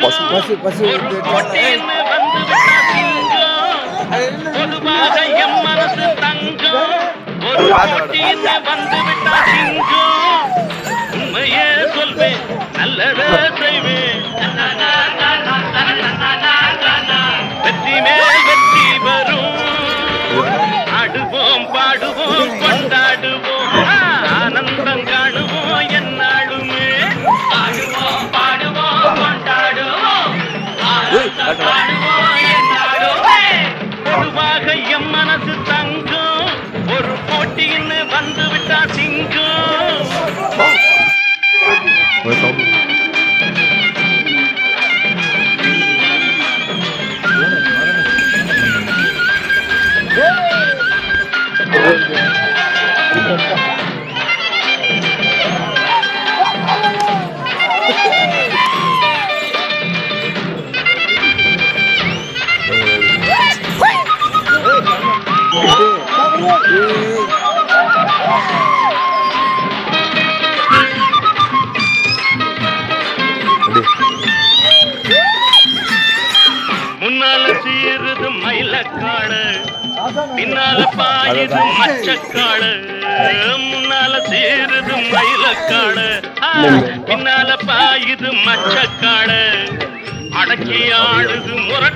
பசு பசு பொதுவாக எம் மனசு தங்கம். ஒரு போட்டின்னு வந்து விட்டா சிங்கம் உண்மையே சொல்வேன் நல்லதே செய்வேன். வெற்றி வரும். ஆடுவோம் பாடுவோம் முன்னால சீருது மயிலக்காடு பின்னால பாயுது மச்சக்காடு. முன்னால சீருது மயிலக்காடு. பின்னால பாயுது மச்சக்காடு. அடக்கி ஆடுது முரட்டு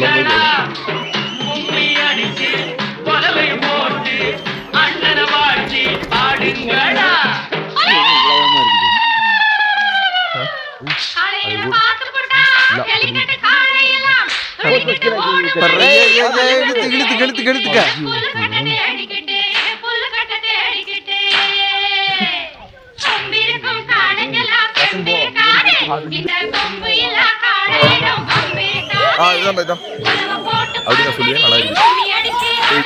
சொல்லும் போது இழுத்து கெடுத்துக்க இதுதான் பார்த்தோம் அப்படின்னு சொல்லுவேன் நல்லா இருக்கு